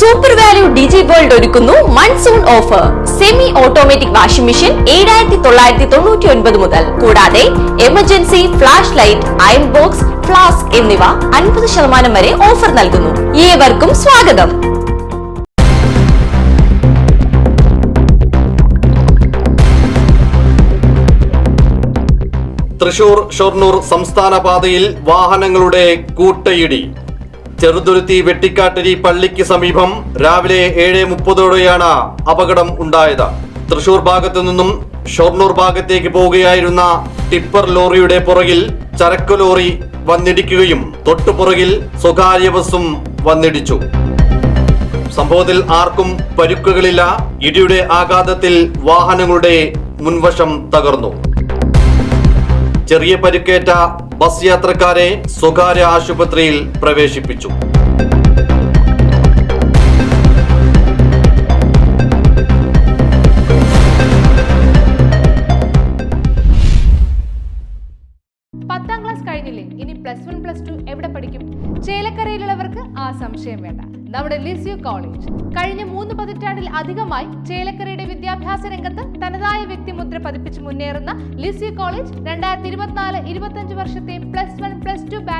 Super value digi world ഒരുക്കുന്നു. Monsoon offer semi automatic washing machine ഏഴായിരത്തി തൊള്ളായിരത്തി തൊണ്ണൂറ്റി ഒൻപത് മുതൽ. കൂടാതെ emergency flash light iron box flask എന്നിവ അൻപത് ശതമാനം വരെ ഓഫർ നൽകുന്നു. ഏവർക്കും സ്വാഗതം. തൃശൂർ ഷൊർണൂർ സംസ്ഥാന പാതയിൽ വാഹനങ്ങളുടെ കൂട്ടയിടി. ചെറുതുരുത്തി വെട്ടിക്കാട്ടരി പള്ളിക്ക് സമീപം രാവിലെ ഏഴ് മുപ്പതോടെയാണ് അപകടം ഉണ്ടായത്. തൃശൂർ ഭാഗത്തു നിന്നും ഷൊർണൂർ ഭാഗത്തേക്ക് പോവുകയായിരുന്ന ടിപ്പർ ലോറിയുടെ പുറകിൽ ചരക്ക് ലോറി വന്നിടിക്കുകയും തൊട്ടുപുറകിൽ സ്വകാര്യ ബസും വന്നിടിച്ചു. സംഭവത്തിൽ ആർക്കും പരുക്കുകളില്ല. ഇടിയുടെ ആഘാതത്തിൽ വാഹനങ്ങളുടെ മുൻവശം തകർന്നു. ചെറിയ പരിക്കേറ്റ ബസ് യാത്രക്കാരെ സ്വകാര്യ ആശുപത്രിയിൽ പ്രവേശിപ്പിച്ചു. പത്താം ക്ലാസ് കഴിഞ്ഞില്ലേ? ഇനി പ്ലസ് വൺ പ്ലസ് ടു എവിടെ പഠിക്കും? ചേലക്കരയിലുള്ളവർക്ക് ആ സംശയം വേണ്ട. നമ്മുടെ ലിസ്യു കോളേജ്. കഴിഞ്ഞ മൂന്ന് പതിറ്റാണ്ടിൽ അധികമായി ചേലക്കരയുടെ വിദ്യാഭ്യാസ രംഗത്ത് തനതായ വ്യക്തിമുദ്ര പതിപ്പിച്ച് മുന്നേറുന്ന ലിസ്യു കോളേജ് രണ്ടായിരത്തി ഇരുപത്തിനാല് ഇരുപത്തഞ്ച് വർഷത്തെ പ്ലസ്